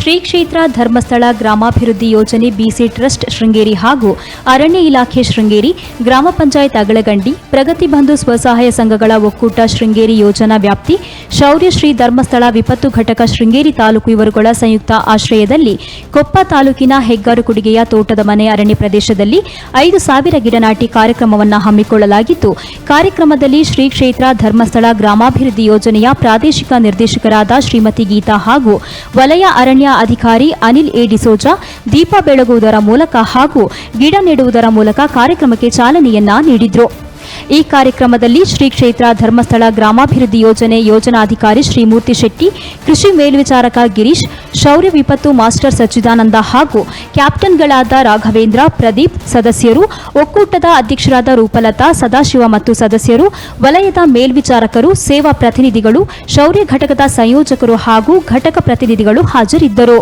ಶ್ರೀ ಕ್ಷೇತ್ರ ಧರ್ಮಸ್ಥಳ ಗ್ರಾಮಾಭಿವೃದ್ಧಿ ಯೋಜನೆ ಬಿಸಿ ಟ್ರಸ್ಟ್ ಶೃಂಗೇರಿ ಹಾಗೂ ಅರಣ್ಯ ಇಲಾಖೆ ಶೃಂಗೇರಿ, ಗ್ರಾಮ ಪಂಚಾಯತ್ ಅಗಳಗಂಡಿ ಪ್ರಗತಿ ಬಂಧು ಸ್ವಸಹಾಯ ಸಂಘಗಳ ಒಕ್ಕೂಟ ಶೃಂಗೇರಿ ಯೋಜನಾ ವ್ಯಾಪ್ತಿ, ಶೌರ್ಯ ಶ್ರೀ ಧರ್ಮಸ್ಥಳ ವಿಪತ್ತು ಘಟಕ ಶೃಂಗೇರಿ ತಾಲೂಕು ಇವರುಗಳ ಸಂಯುಕ್ತ ಆಶ್ರಯದಲ್ಲಿ ಕೊಪ್ಪ ತಾಲೂಕಿನ ಹೆಗ್ಗಾರು ಕುಡಿಗೆಯ ತೋಟದ ಮನೆ ಅರಣ್ಯ ಪ್ರದೇಶದಲ್ಲಿ ಐದು ಸಾವಿರ ಗಿಡ ನಾಟಿ ಕಾರ್ಯಕ್ರಮವನ್ನು ಹಮ್ಮಿಕೊಳ್ಳಲಾಗಿದ್ದು ಕಾರ್ಯಕ್ರಮದಲ್ಲಿ ಶ್ರೀ ಕ್ಷೇತ್ರ ಧರ್ಮಸ್ಥಳ ಗ್ರಾಮಾಭಿವೃದ್ಧಿ ಯೋಜನೆಯ ಪ್ರಾದೇಶಿಕ ನಿರ್ದೇಶಕರಾದ ಶ್ರೀಮತಿ ಗೀತಾ ಹಾಗೂ ವಲಯ ಅರಣ್ಯ ಅಧಿಕಾರಿ ಅನಿಲ್ ಎ ಡಿಸೋಜಾ, ದೀಪ ಬೆಳಗುವುದರ ಮೂಲಕ ಹಾಗೂ ಗಿಡ ನೆಡುವುದರ ಮೂಲಕ ಕಾರ್ಯಕ್ರಮಕ್ಕೆ ಚಾಲನೆಯನ್ನ ನೀಡಿದ್ರು. ಈ ಕಾರ್ಯಕ್ರಮದಲ್ಲಿ ಶ್ರೀ ಕ್ಷೇತ್ರ ಧರ್ಮಸ್ಥಳ ಗ್ರಾಮಾಭಿವೃದ್ಧಿ ಯೋಜನೆ ಯೋಜನಾಧಿಕಾರಿ ಶ್ರೀಮೂರ್ತಿ ಶೆಟ್ಟಿ, ಕೃಷಿ ಮೇಲ್ವಿಚಾರಕ ಗಿರೀಶ್ ಶೌರ್ಯ ವಿಪತ್ತು ಮಾಸ್ಟರ್ ಸಚ್ಚಿದಾನಂದ ಹಾಗೂ ಕ್ಯಾಪ್ಟನ್ಗಳಾದ ರಾಘವೇಂದ್ರ, ಪ್ರದೀಪ್ ಸದಸ್ಯರು, ಒಕ್ಕೂಟದ ಅಧ್ಯಕ್ಷರಾದ ರೂಪಲತಾ, ಸದಾಶಿವ ಮತ್ತು ಸದಸ್ಯರು, ವಲಯದ ಮೇಲ್ವಿಚಾರಕರು, ಸೇವಾ ಪ್ರತಿನಿಧಿಗಳು, ಶೌರ್ಯ ಘಟಕದ ಸಂಯೋಜಕರು ಹಾಗೂ ಘಟಕ ಪ್ರತಿನಿಧಿಗಳು ಹಾಜರಿದ್ದರು.